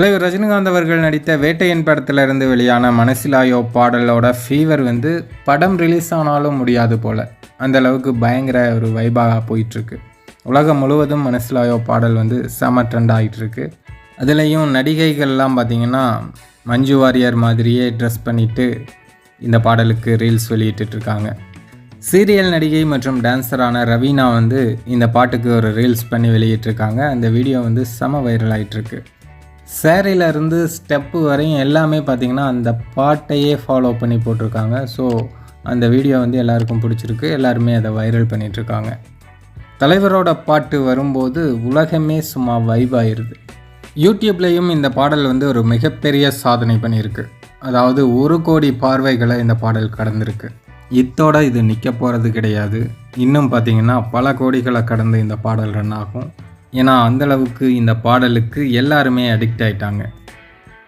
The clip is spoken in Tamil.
தலைவர் ரஜினிகாந்த் அவர்கள் நடித்த வேட்டையன் படத்திலிருந்து வெளியான மனசிலாயோ பாடலோட ஃபீவர் வந்து படம் ரிலீஸ் ஆனாலும் முடியாது போல். அந்த அளவுக்கு பயங்கர ஒரு வைபாக போயிட்டுருக்கு. உலகம் முழுவதும் மனசிலாயோ பாடல் வந்து செம ட்ரெண்ட் ஆகிட்டுருக்கு அதுலேயும் நடிகைகள்லாம் பார்த்திங்கன்னா மஞ்சு வாரியர் மாதிரியே ட்ரெஸ் பண்ணிட்டு இந்த பாடலுக்கு ரீல்ஸ் வெளியிட்டுருக்காங்க சீரியல் நடிகை மற்றும் டான்ஸரான ரவீனா வந்து இந்த பாட்டுக்கு ஒரு ரீல்ஸ் பண்ணி வெளியிட்டிருக்காங்க. அந்த வீடியோ வந்து செம வைரல் ஆகிட்டுருக்கு சேரீலருந்து ஸ்டெப்பு வரையும் எல்லாமே பார்த்திங்கன்னா அந்த பாட்டையே ஃபாலோ பண்ணி போட்டிருக்காங்க. ஸோ அந்த வீடியோ வந்து எல்லாருக்கும் பிடிச்சிருக்கு. எல்லாருமே அதை வைரல் பண்ணிகிட்ருக்காங்க தலைவரோட பாட்டு வரும்போது உலகமே சும்மா வைப் ஆயிடுது யூடியூப்லேயும் இந்த பாடல் வந்து ஒரு மிகப்பெரிய சாதனை பண்ணியிருக்கு. அதாவது ஒரு கோடி பார்வைகளை இந்த பாடல் கடந்திருக்கு. இத்தோட இது நிற்க போகிறது கிடையாது. இன்னும் பார்த்தீங்கன்னா பல கோடிகளை கடந்து இந்த பாடல் ரன் ஆகும். ஏன்னா அந்தளவுக்கு இந்த பாடலுக்கு எல்லாருமே அடிக்ட் ஆயிட்டாங்க.